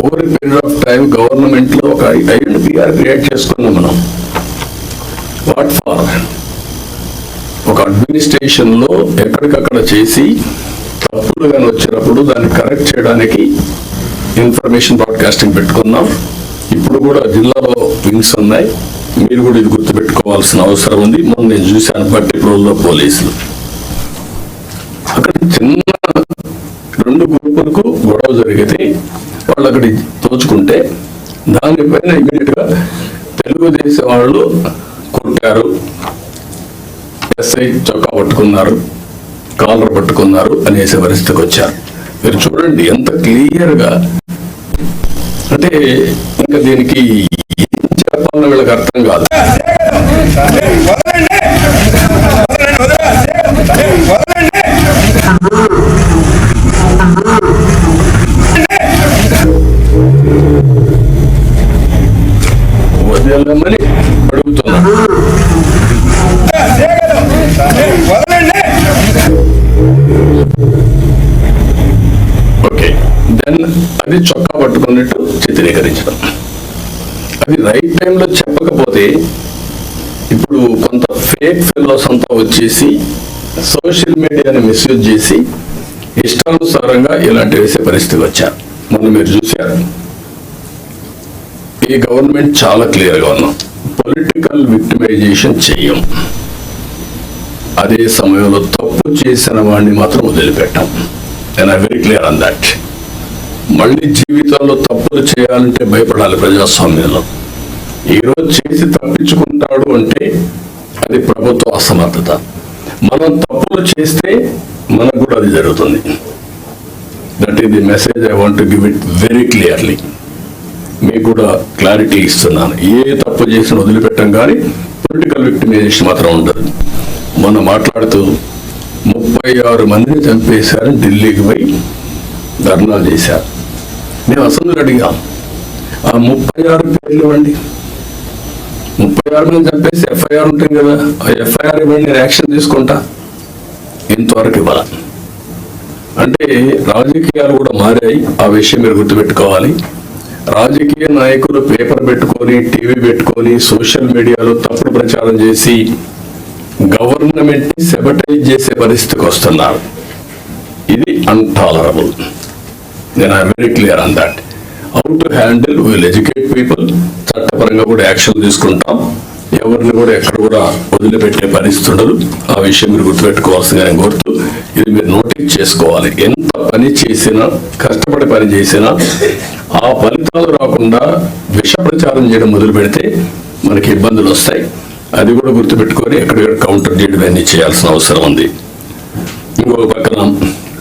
Over period of time గవర్నమెంట్లో ఒక ఐడెంటిఆర్ create చేసుకున్నాం మనం. వాట్ ఫార్ ఒక అడ్మినిస్ట్రేషన్లో ఎక్కడికక్కడ చేసి తప్పులు కానీ వచ్చినప్పుడు దాన్ని కరెక్ట్ చేయడానికి ఇన్ఫర్మేషన్ బ్రాడ్కాస్టింగ్ పెట్టుకున్నాం. ఇప్పుడు కూడా జిల్లాలో వింగ్స్ ఉన్నాయి. మీరు కూడా ఇది గుర్తుపెట్టుకోవాల్సిన అవసరం ఉంది. మొన్న నేను చూశాను పట్టిప్రోల్లో పోలీసులు. అక్కడ చిన్న రెండు గ్రూపులకు గొడవ జరిగితే వాళ్ళు తోచుకుంటే దానిపైన ఇమీడియట్గా తెలుగుదేశం వాళ్ళు కొట్టారు. ఎస్ఐ చొక్కా పట్టుకున్నారు కాలర్ పట్టుకున్నారు అనేసే పరిస్థితికి వచ్చారు. మీరు చూడండి ఎంత క్లియర్గా అంటే ఇంకా దీనికి ఏం చెప్పాలని వీళ్ళకి అర్థం కాదు. వ్యతిరేకరించడం అది రైట్ టైంలో చెప్పకపోతే ఇప్పుడు కొంత ఫేక్ ఫెలోస్ అంతా వచ్చేసి సోషల్ మీడియాని మిస్యూజ్ చేసి ఇష్టానుసారంగా ఇలాంటి వేసే పరిస్థితి వచ్చారు. మొన్న మీరు చూశారు. ఈ గవర్నమెంట్ చాలా క్లియర్గా ఉన్నాం. పొలిటికల్ విక్టిమైజేషన్ చెయ్యం అదే సమయంలో తప్పు చేసిన వాడిని మాత్రం వదిలిపెట్టాం. And I very clear on that మళ్ళీ జీవితంలో తప్పులు చేయాలంటే భయపడాలి ప్రజాస్వామ్యంలో. ఈరోజు రోజు చేసి తప్పించుకుంటాడు అంటే అది ప్రభుత్వ అసమర్థత. మనం తప్పులు చేస్తే మనకు కూడా అది జరుగుతుంది. That is the message I want give it very clearly మీకు కూడా క్లారిటీ ఇస్తున్నాను. ఏ తప్పు చేసిన వదిలిపెట్టం కానీ పొలిటికల్ విక్టిమైజేషన్ మాత్రం ఉండదు. మొన్న మాట్లాడుతూ ముప్పై ఆరు మందిని చంపేశారు ఢిల్లీకి పోయి ధర్నాలు చేశారు. మేము అసలు అడిగాం ఆ ముప్పై ఆరు పేర్లు ఇవ్వండి. ముప్పై ఆరు మంది చంపేసి ఎఫ్ఐఆర్ ఉంటుంది కదా ఆ ఎఫ్ఐఆర్ ఇవ్వండి నేను యాక్షన్ తీసుకుంటా. ఇంతవరకు ఇవ్వాల. అంటే రాజకీయాలు కూడా మారాయి ఆ విషయం మీరు గుర్తుపెట్టుకోవాలి. రాజకీయ నాయకులు పేపర్ పెట్టుకొని టీవీ పెట్టుకొని సోషల్ మీడియాలో తప్పుడు ప్రచారం చేసి గవర్నమెంట్ని సెబటైజ్ చేసే పరిస్థితికి వస్తున్నారు. ఇది అన్టాలరబుల్. నేను I very clear on that how to handle will educate people చట్టపరంగా కూడా యాక్షన్ తీసుకుంటాం. ఎవరిని కూడా ఎక్కడ కూడా వదిలిపెట్టే పరిస్థితి ఉండదు. ఆ విషయం మీరు గుర్తుపెట్టుకోవాల్సిందిగా నేను కోరుతూ ఇది మీరు నోటీస్ చేసుకోవాలి. ఎంత పని చేసినా కష్టపడి పని చేసినా ఆ ఫలితాలు రాకుండా విష ప్రచారం చేయడం మొదలు పెడితే మనకి ఇబ్బందులు వస్తాయి. అది కూడా గుర్తుపెట్టుకొని ఎక్కడ కౌంటర్ చేయడం అన్ని చేయాల్సిన అవసరం ఉంది. ఇంకొక పక్కన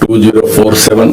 two zero four seven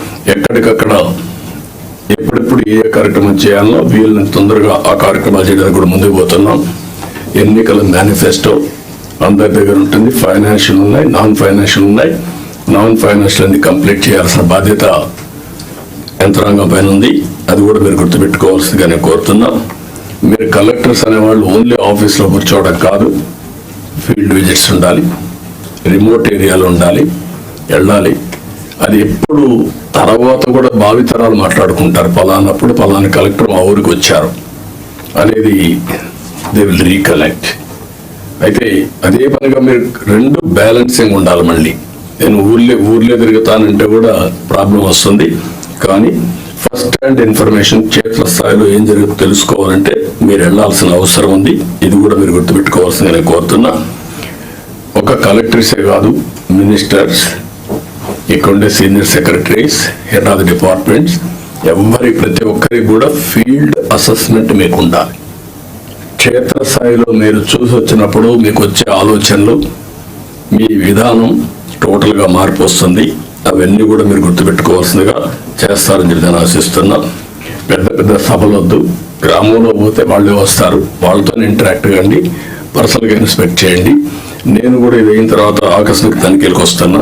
ఎక్కడికక్కడ ఎప్పుడెప్పుడు ఏ కార్యక్రమం చేయాలో వీళ్ళని తొందరగా ఆ కార్యక్రమాలు చేయడానికి కూడా ముందుకు పోతున్నాం. ఎన్నికల మేనిఫెస్టో అందరి దగ్గర ఉంటుంది. ఫైనాన్షియల్ ఉన్నాయి నాన్ ఫైనాన్షియల్ ఉన్నాయి. నాన్ ఫైనాన్షియల్ అన్ని కంప్లీట్ చేయాల్సిన బాధ్యత యంత్రాంగం పైన ఉంది. అది కూడా మీరు గుర్తుపెట్టుకోవాల్సిందిగా నేను కోరుతున్నాం. మీరు కలెక్టర్స్ అనేవాళ్ళు ఓన్లీ ఆఫీస్లో కూర్చోవడం కాదు ఫీల్డ్ విజిట్స్ ఉండాలి రిమోట్ ఏరియాలో ఉండాలి వెళ్ళాలి. అది ఎప్పుడు తర్వాత కూడా భావితరాలు మాట్లాడుకుంటారు. పలానప్పుడు పలాన కలెక్టర్ మా ఊరికి వచ్చారు. అనేది దే విల్ రీకలెక్ట్ అయితే అదే పనిగా మీరు రెండు బ్యాలెన్సింగ్ ఉండాలి మళ్ళీ. నేను ఊర్లే ఊర్లే తిరుగుతానంటే కూడా ప్రాబ్లం వస్తుంది. కానీ ఫస్ట్ హ్యాండ్ ఇన్ఫర్మేషన్ చేతుల స్థాయిలో ఏం జరుగుతుందో తెలుసుకోవాలంటే మీరు వెళ్ళాల్సిన అవసరం ఉంది. ఇది కూడా మీరు గుర్తుపెట్టుకోవాల్సిందని నేను కోరుతున్నా. ఒక కలెక్టర్సే కాదు మినిస్టర్స్ ఇక్కడుండే senior secretaries head of departments ఎవరి ప్రతి ఒక్కరికి కూడా ఫీల్డ్ అసెస్మెంట్ మీకు ఉండాలి. క్షేత్రస్థాయిలో మీరు చూసి వచ్చినప్పుడు మీకు వచ్చే ఆలోచనలు మీ విధానం టోటల్గా మార్పు వస్తుంది. అవన్నీ కూడా మీరు గుర్తుపెట్టుకోవాల్సిందిగా చేస్తారని చెప్పి నేను ఆశిస్తున్నా. పెద్ద పెద్ద సభలు వద్దు. గ్రామంలో పోతే వాళ్ళే వస్తారు. వాళ్ళతో ఇంటరాక్ట్ కండి. పర్సనల్గా ఇన్స్పెక్ట్ చేయండి. నేను కూడా ఇది అయిన తర్వాత ఆకస్మిక తనిఖీలకు వస్తున్నా.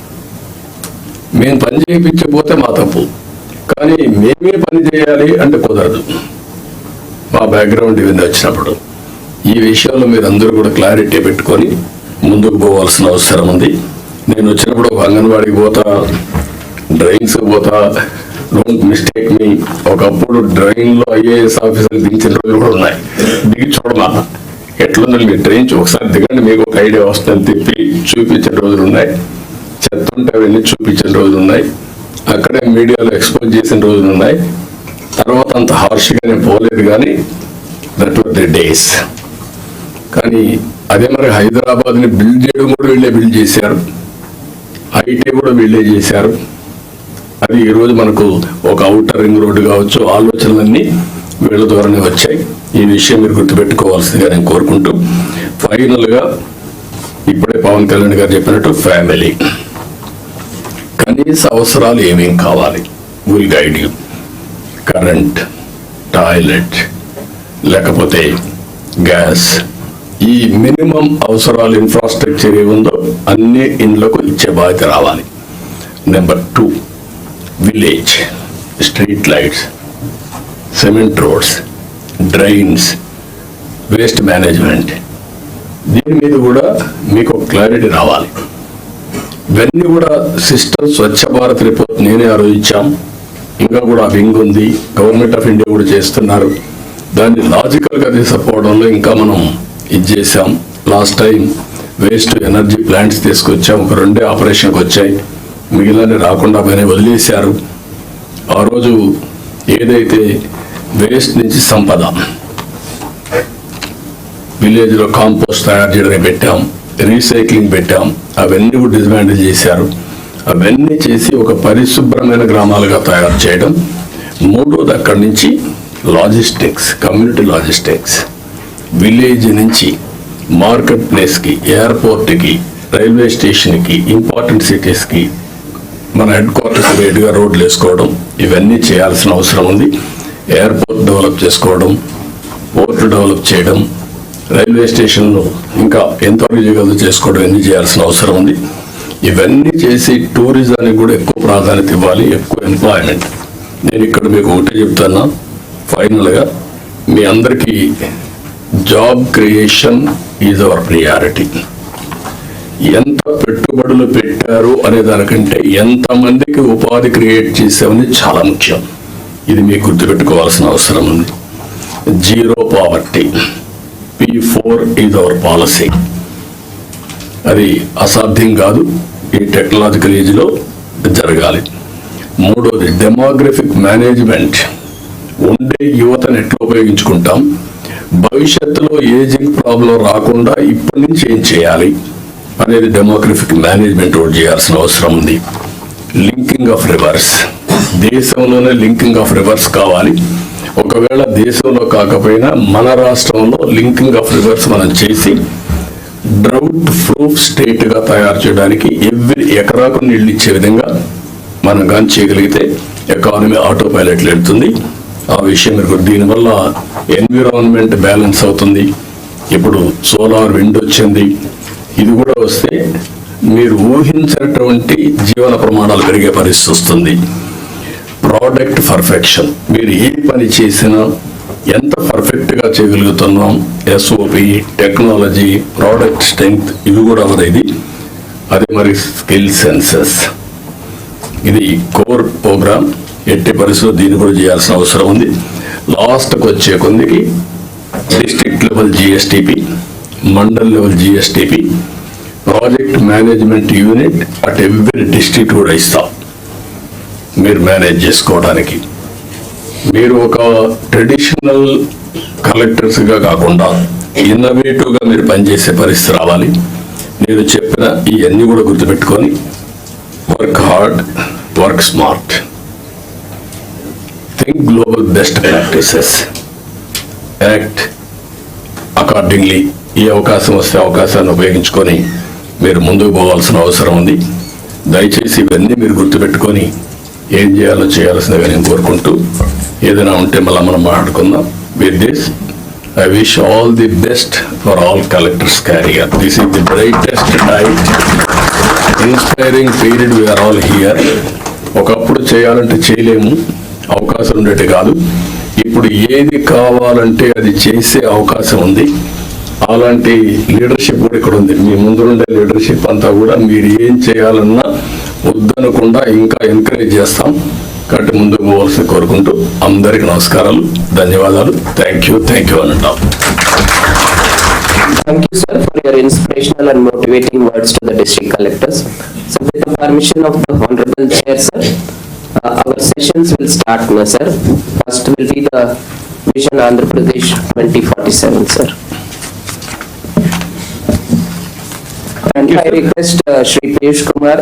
మేము పని చేయించకపోతే మా తప్పు. కానీ మేమే పని చేయాలి అంటే కుదరదు. మా బ్యాక్గ్రౌండ్ ఇవన్నీ వచ్చినప్పుడు. ఈ విషయంలో మీరు అందరూ కూడా క్లారిటీ పెట్టుకొని ముందుకు పోవాల్సిన అవసరం ఉంది. నేను వచ్చినప్పుడు ఒక అంగన్వాడికి పోతా డ్రైన్స్ పోతా. డోంట్ మిస్టేక్ మీ ఒకప్పుడు డ్రైవింగ్లో ఐఏఎస్ ఆఫీసర్ దించిన రోజులు కూడా ఉన్నాయి. దిగి చూడమా? ఎట్లుందని మీరు ట్రైన్ ఒకసారి దిగండి మీకు ఒక ఐడియా వస్తుంది తిప్పి చూపించిన రోజులు ఉన్నాయి. చెత్త ఉంటే అవన్నీ చూపించిన రోజులు ఉన్నాయి. అక్కడే మీడియాలో ఎక్స్పోజ్ చేసిన రోజులు ఉన్నాయి. తర్వాత అంత హార్ష్గా నేను పోలేదు కానీ దట్ వర్ ది డేస్ కానీ అదే మరి హైదరాబాద్ని బిల్డ్ చేయడం కూడా వీళ్ళే బిల్డ్ చేశారు. ఐటీ కూడా వీళ్ళే చేశారు. అది ఈరోజు మనకు ఒక అవుటర్ రింగ్ రోడ్డు కావచ్చు ఆలోచనలన్నీ వీళ్ళ ద్వారానే వచ్చాయి. ఈ విషయం మీరు గుర్తుపెట్టుకోవాల్సిందిగా నేను కోరుకుంటూ ఫైనల్గా ఇప్పుడే పవన్ కళ్యాణ్ గారు చెప్పినట్టు ఫ్యామిలీ కనీస అవసరాలు ఏమేం కావాలి? Will guide you current toilet లేకపోతే గ్యాస్ ఈ మినిమం అవసరాలు ఇన్ఫ్రాస్ట్రక్చర్ ఏముందో అన్ని ఇండ్లకు ఇచ్చే బాధ్యత రావాలి. Number two village street lights cement roads drains waste management దీని మీద కూడా మీకు క్లారిటీ రావాలి. ఇవన్నీ కూడా సిస్టర్ స్వచ్ఛ భారత్ రిపోర్ట్ నేనే ఆలోచించాం ఇంకా కూడా వింగ్ ఉంది. గవర్నమెంట్ ఆఫ్ ఇండియా కూడా చేస్తున్నారు. దాన్ని లాజికల్గా తీసుకపోవడంలో తీసుకుపోవడంలో ఇంకా మనం ఇది చేసాం last time waste energy plants తీసుకొచ్చాం. ఒక రెండే ఆపరేషన్కి వచ్చాయి. మిగిలిన రాకుండా పైన వదిలేశారు. ఆ రోజు ఏదైతే వేస్ట్ నుంచి సంపద విలేజ్లో కాంపోస్ట్ తయారు చేయడానికి పెట్టాం. రీసైక్లింగ్ పెట్టాం. అవన్నీ కూడా చేశారు. అవన్నీ చేసి ఒక పరిశుభ్రమైన గ్రామాలుగా తయారు చేయడం. మూడోది అక్కడి నుంచి లాజిస్టిక్స్ కమ్యూనిటీ లాజిస్టిక్స్. విలేజ్ నుంచి మార్కెట్ ప్లేస్కి ఎయిర్పోర్ట్కి రైల్వే స్టేషన్కి ఇంపార్టెంట్ సిటీస్కి మన హెడ్ క్వార్టర్స్ వేడిగా రోడ్లు వేసుకోవడం. ఇవన్నీ చేయాల్సిన అవసరం ఉంది. ఎయిర్పోర్ట్ డెవలప్ చేసుకోవడం. పోర్ట్ డెవలప్ చేయడం. రైల్వే స్టేషన్లు ఇంకా ఎంతో చేయగలదో చేసుకోవడం ఎన్ని చేయాల్సిన అవసరం ఉంది? ఇవన్నీ చేసి టూరిజానికి కూడా ఎక్కువ ప్రాధాన్యత ఇవ్వాలి ఎక్కువ ఎంప్లాయ్మెంట్. నేను ఇక్కడ మీకు ఒకటే చెప్తున్నా ఫైనల్గా మీ అందరికీ job creation is our priority. ఎంత పెట్టుబడులు పెట్టారు అనే దానికంటే ఎంతమందికి ఉపాధి క్రియేట్ చేసామని చాలా ముఖ్యం. ఇది మీకు గుర్తుపెట్టుకోవాల్సిన అవసరం ఉంది. Zero poverty. P four is our policy అది అసాధ్యం కాదు. ఈ టెక్నాలజికల్ ఏజ్లో జరగాలి. మూడోది డెమోగ్రఫిక్ మేనేజ్మెంట్ ఉండే యువతను ఎట్లా ఉపయోగించుకుంటాం. భవిష్యత్తులో ఏజింగ్ ప్రాబ్లం రాకుండా ఇప్పటి నుంచి ఏం చేయాలి అనేది డెమోగ్రఫిక్ మేనేజ్మెంట్ రోడ్ చేయాల్సిన అవసరం ఉంది. లింకింగ్ ఆఫ్ రివర్స్ దేశంలోనే లింకింగ్ ఆఫ్ రివర్స్ కావాలి. ఒకవేళ దేశంలో కాకపోయినా మన రాష్ట్రంలో లింకింగ్ ఆఫ్ రివర్స్ మనం చేసి డ్రౌట్ ప్రూఫ్ స్టేట్గా తయారు చేయడానికి ఎవ్రీ ఎకరాకు నీళ్ళు ఇచ్చే విధంగా మనం కానీ చేయగలిగితే ఎకానమీ ఆటో పైలట్లు వెళ్తుంది ఆ విషయం మీకు దీనివల్ల ఎన్విరాన్మెంట్ బ్యాలెన్స్ అవుతుంది. ఇప్పుడు సోలార్ విండ్ వచ్చింది. ఇది కూడా వస్తే మీరు ఊహించినటువంటి జీవన ప్రమాణాలు పెరిగే పరిస్థితి వస్తుంది. ప్రోడక్ట్ పర్ఫెక్షన్ మీరు ఏ పని చేసినా ఎంత పర్ఫెక్ట్గా చేయగలుగుతున్నాం? ఎస్ఓపి టెక్నాలజీ ప్రోడక్ట్ స్ట్రెంగ్త్ ఇవి కూడా ఇది అది మరి స్కిల్ సెన్సెస్ ఇది కోర్ ప్రోగ్రామ్ ఎట్టి పరిస్థితుల్లో దీన్ని కూడా చేయాల్సిన అవసరం ఉంది. లాస్ట్కి వచ్చే కొందికి district level GSTP mandal level GSTP project management unit at every district కూడా ఇస్తాం. మీరు మేనేజ్ చేసుకోవడానికి. మీరు ఒక ట్రెడిషనల్ కలెక్టర్స్గా కాకుండా ఇన్నోవేటివ్గా మీరు పనిచేసే పరిస్థితి రావాలి. నేను చెప్పిన ఇవన్నీ కూడా గుర్తుపెట్టుకొని work hard work smart think global best practices act accordingly ఈ అవకాశం వస్తే అవకాశాన్ని ఉపయోగించుకొని మీరు ముందుకు పోవాల్సిన అవసరం ఉంది. దయచేసి ఇవన్నీ మీరు గుర్తుపెట్టుకొని ఏం చేయాలో చేయాల్సిందిగా నేను కోరుకుంటూ ఏదైనా ఉంటే మళ్ళీ మనం మాట్లాడుకుందాం. With this I wish all the best for all collectors career this is the brightest diet inspiring period we are all here ఒకప్పుడు చేయాలంటే చేయలేము. అవకాశం ఉండేటి కాదు. ఇప్పుడు ఏది కావాలంటే అది చేసే అవకాశం ఉంది. అలాంటి లీడర్షిప్ కూడా ఇక్కడ ఉంది. మీ ముందు ఉండే లీడర్షిప్ అంతా కూడా మీరు ఏం చేయాలన్నా వద్దనకుండా ఇంకా ఎంకరేజ్ చేస్తాం కాబట్టి ముందుకు పోవాల్సి కోరుకుంటూ అందరికి నమస్కారాలు ధన్యవాదాలు థ్యాంక్ యూ థ్యాంక్ యూ అని అంటాం Thank you, sir, for your inspirational and motivating words to the district collectors. So with the permission of the honorable chair, sir, uh, our sessions will start now, sir. First will be the Vision Andhra Pradesh 2047, sir. And I request uh, Shri Piyush Kumar,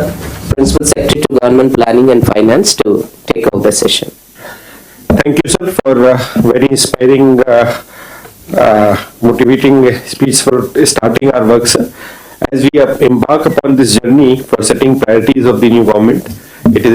Principal Secretary to Government Planning and Finance to take over the session. Thank you, sir, for uh, very inspiring, uh, uh, motivating speech for starting our work, sir. As we embark upon this journey for setting priorities of the new government, it is